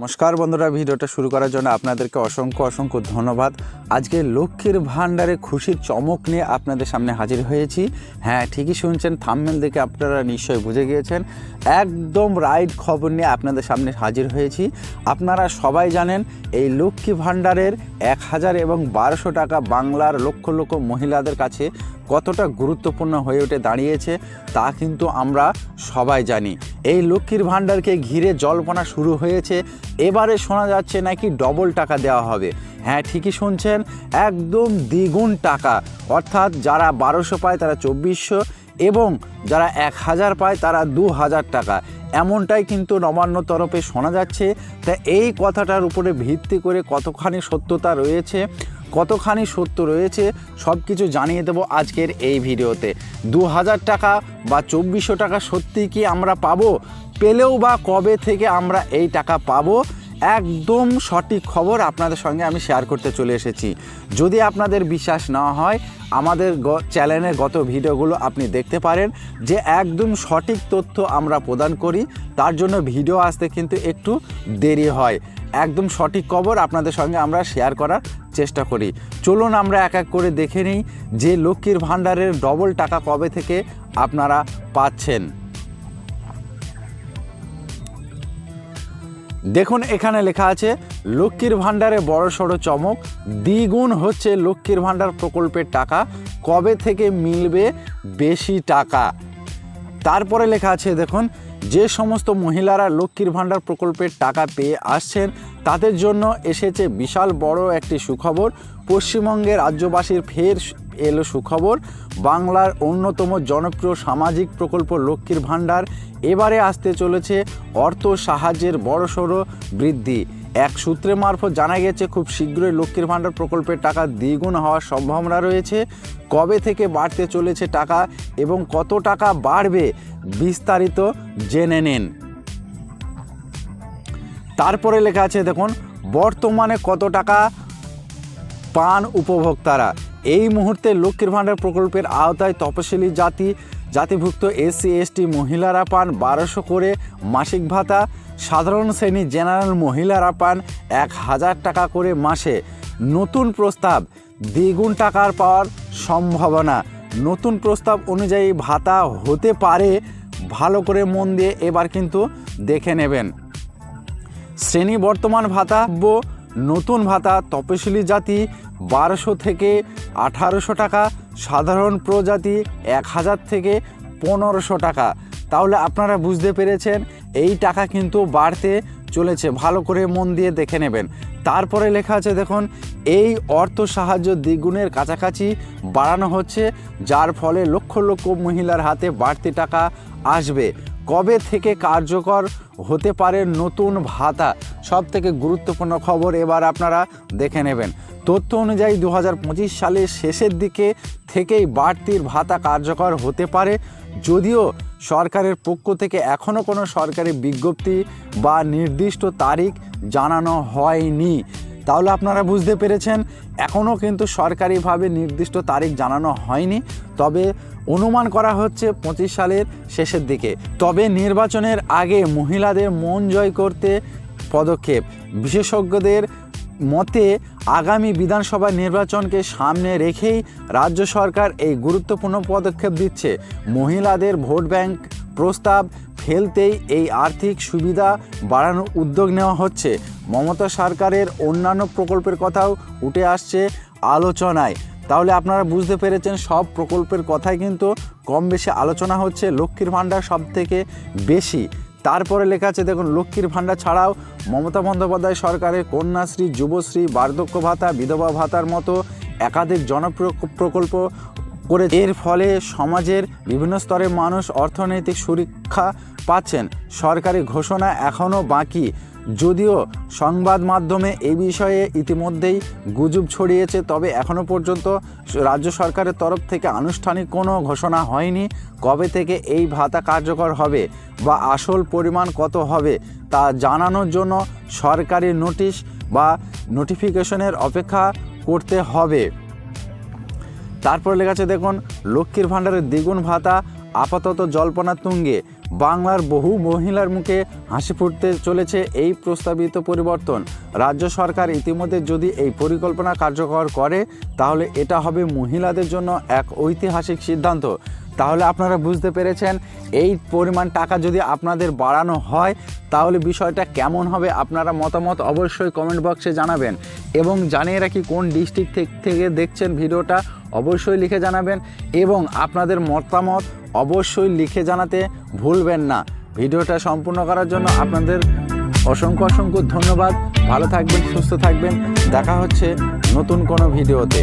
নমস্কার বন্ধুরা, ভিডিওটা শুরু করার জন্য আপনাদেরকে অসংখ্য অসংখ্য ধন্যবাদ। আজকে লক্ষ্মীর ভাণ্ডারে খুশির চমক নিয়ে আপনাদের সামনে হাজির হয়েছি। হ্যাঁ ঠিকই শুনছেন থামমেল দেখে আপনারা নিশ্চয়ই বুঝে গিয়েছেন। একদম রাইট খবর নিয়ে আপনাদের সামনে হাজির হয়েছি। আপনারা সবাই জানেন, এই লক্ষ্মী ভাণ্ডারের এক হাজার এবং বারোশো টাকা বাংলার লক্ষ লক্ষ মহিলাদের কাছে কতটা গুরুত্বপূর্ণ হয়ে উঠে দাঁড়িয়েছে, তা কিন্তু আমরা সবাই জানি। এই লক্ষ্মীর ভাণ্ডারকে ঘিরে জল্পনা শুরু হয়েছে। এবারে শোনা যাচ্ছে নাকি ডবল টাকা দেওয়া হবে। হ্যাঁ ঠিকই শুনছেন, একদম দ্বিগুণ টাকা। অর্থাৎ যারা বারোশো পায় তারা চব্বিশশো এবং যারা এক হাজার পায় তারা দু হাজার টাকা। এমনটাই কিন্তু নবান্ন তরফে শোনা যাচ্ছে। তা এই কথাটার উপরে ভিত্তি করে কতখানি সত্যতা রয়েছে কতখানি সত্য রয়েছে সব কিছু জানিয়ে দেবো আজকের এই ভিডিওতে। দু হাজার টাকা বা চব্বিশশো টাকা সত্যি কি আমরা পাবো? পেলেও বা কবে থেকে আমরা এই টাকা পাবো? একদম সঠিক খবর আপনাদের সঙ্গে আমি শেয়ার করতে চলে এসেছি। যদি আপনাদের বিশ্বাস না হয়, আমাদের চ্যানেলের গত ভিডিওগুলো আপনি দেখতে পারেন, যে একদম সঠিক তথ্য আমরা প্রদান করি, তার জন্য ভিডিও আসতে কিন্তু একটু দেরি হয়। একদম সঠিক খবর আপনাদের সঙ্গে আমরা শেয়ার করার চেষ্টা করি। চলুন আমরা এক এক করে দেখে নিই যে লক্ষ্মীর ভাণ্ডারের ডবল টাকা কবে থেকে আপনারা পাচ্ছেন। দেখুন, এখানে লেখা আছে, লক্ষ্মীর ভাণ্ডারে বড় সড়ো চমক, দ্বিগুণ হচ্ছে লক্ষ্মীর ভাণ্ডার প্রকল্পের টাকা, কবে থেকে মিলবে বেশি টাকা? তারপরে লেখা আছে, দেখুন, যে সমস্ত মহিলারা লক্ষ্মীর ভাণ্ডার প্রকল্পের টাকা পেয়ে আসছেন, তাদের জন্য এসেছে বিশাল বড় একটি সুখবর। পশ্চিমবঙ্গের রাজ্যবাসীর ফের এলো সুখবর, বাংলার অন্যতম জনপ্রিয় সামাজিক প্রকল্প লক্ষ্মীর ভাণ্ডার। এবারে আসতে চলেছে অর্থ সাহায্যের বড়সড় বৃদ্ধি। এক সূত্রে মারফত জানা গেছে, খুব শীঘ্রই লক্ষ্মীর ভাণ্ডার প্রকল্পের টাকা দ্বিগুণ হওয়ার সম্ভাবনা রয়েছে। কবে থেকে বাড়তে চলেছে টাকা এবং কত টাকা বাড়বে বিস্তারিত জেনে নিন। তারপরে লেখা আছে, দেখুন, বর্তমানে কত টাকা পান উপভোক্তারা? এই মুহূর্তে লক্ষ্মীর ভাণ্ডার প্রকল্পের আওতায় তপশিলি জাতি, জাতিভুক্ত এসসি, এসটি মহিলারা পান বারোশো করে মাসিক ভাতা সাধারণ শ্রেণি জেনারেল মহিলারা পান এক হাজার টাকা করে মাসে। নতুন প্রস্তাব, দ্বিগুণ টাকার পাওয়ার সম্ভাবনা। নতুন প্রস্তাব অনুযায়ী ভাতা হতে পারে, ভালো করে মন দিয়ে এবার কিন্তু দেখে নেবেন। শ্রেণি বর্তমান ভাতা, নতুন ভাতা, তপশিলি জাতি, বারোশো থেকে আঠারোশো টাকা, সাধারণ প্রজাতি এক হাজার থেকে পনেরোশো টাকা। তাহলে আপনারা বুঝতে পেরেছেন, এই টাকা কিন্তু বাড়তে চলেছে। ভালো করে মন দিয়ে দেখে নেবেন। তারপরে লেখা আছে, দেখুন, এই অর্থ সাহায্য দ্বিগুণের কাছাকাছি বাড়ানো হচ্ছে, যার ফলে লক্ষ লক্ষ মহিলার হাতে বাড়তি টাকা আসবে। কবে থেকে কার্যকর হতে পারে নতুন ভাতা? সব থেকে গুরুত্বপূর্ণ খবর এবার আপনারা দেখে নেবেন। তথ্য অনুযায়ী দু হাজার পঁচিশ সালের শেষের দিকে থেকেই বাড়তির ভাতা কার্যকর হতে পারে, যদিও সরকারের পক্ষ থেকে এখনও কোনো সরকারি বিজ্ঞপ্তি বা নির্দিষ্ট তারিখ জানানো হয়নি। তাহলে আপনারা বুঝতে পেরেছেন এখনও কিন্তু সরকারিভাবে নির্দিষ্ট তারিখ জানানো হয়নি। তবে অনুমান করা হচ্ছে পঁচিশ সালের শেষের দিকে। তবে নির্বাচনের আগে মহিলাদের মন জয় করতে পদক্ষেপ, বিশেষজ্ঞদের মতে, আগামী বিধানসভা নির্বাচনকে সামনে রেখেই রাজ্য সরকার এই গুরুত্বপূর্ণ পদক্ষেপ দিচ্ছে মহিলাদের ভোট ব্যাংক প্রস্তাব ফেলতেই এই আর্থিক সুবিধা বাড়ানোর উদ্যোগ নেওয়া হচ্ছে। মমতা সরকারের অন্যান্য প্রকল্পের কথাও উঠে আসছে আলোচনায়। তাহলে আপনারা বুঝতে পেরেছেন, সব প্রকল্পের কথাই কিন্তু কম বেশি আলোচনা হচ্ছে। লক্ষ্মীর ভাণ্ডার সব থেকে বেশি। তারপরে লেখা আছে, দেখুন, লক্ষ্মীর ভাণ্ডার ছাড়াও মমতা বন্দ্যোপাধ্যায় সরকারের কন্যাশ্রী, যুবশ্রী, বার্ধক্য ভাতা, বিধবা ভাতার মতো একাধিক জনপ্রিয় প্রকল্প করে এর ফলে সমাজের বিভিন্ন স্তরের মানুষ অর্থনৈতিক সুরক্ষা পাচ্ছেন। সরকারি ঘোষণা এখনও বাকি। যদিও সংবাদ মাধ্যমে এই বিষয়ে ইতিমধ্যেই গুজব ছড়িয়েছে, তবে এখনও পর্যন্ত রাজ্য সরকারের তরফ থেকে আনুষ্ঠানিক কোনো ঘোষণা হয়নি কবে থেকে এই ভাতা কার্যকর হবে বা আসল পরিমাণ কত হবে তা জানানোর জন্য সরকারি নোটিশ বা নোটিফিকেশনের অপেক্ষা করতে হবে। তারপর লেখা আছে, দেখুন, লক্ষ্মীর ভাণ্ডারের দ্বিগুণ ভাতা, আপাতত জল্পনা তুঙ্গে বাংলার বহু মহিলার মুখে হাসি ফুটতে চলেছে এই প্রস্তাবিত পরিবর্তন। রাজ্য সরকার ইতিমধ্যে যদি এই পরিকল্পনা কার্যকর করে, তাহলে এটা হবে মহিলাদের জন্য এক ঐতিহাসিক সিদ্ধান্ত। তাহলে আপনারা বুঝতে পেরেছেন, এই পরিমাণ টাকা যদি আপনাদের বাড়ানো হয়, তাহলে বিষয়টা কেমন হবে আপনারা মতামত অবশ্যই কমেন্ট বক্সে জানাবেন। এবং জানিয়ে রাখি কোন ডিস্ট্রিক্ট থেকে দেখছেন ভিডিওটা, অবশ্যই লিখে জানাবেন। এবং আপনাদের মতামত অবশ্যই লিখে জানাতে ভুলবেন না। ভিডিওটা সম্পূর্ণ করার জন্য আপনাদের অসংখ্য অসংখ্য ধন্যবাদ। ভালো থাকবেন, সুস্থ থাকবেন। দেখা হচ্ছে নতুন কোনো ভিডিওতে।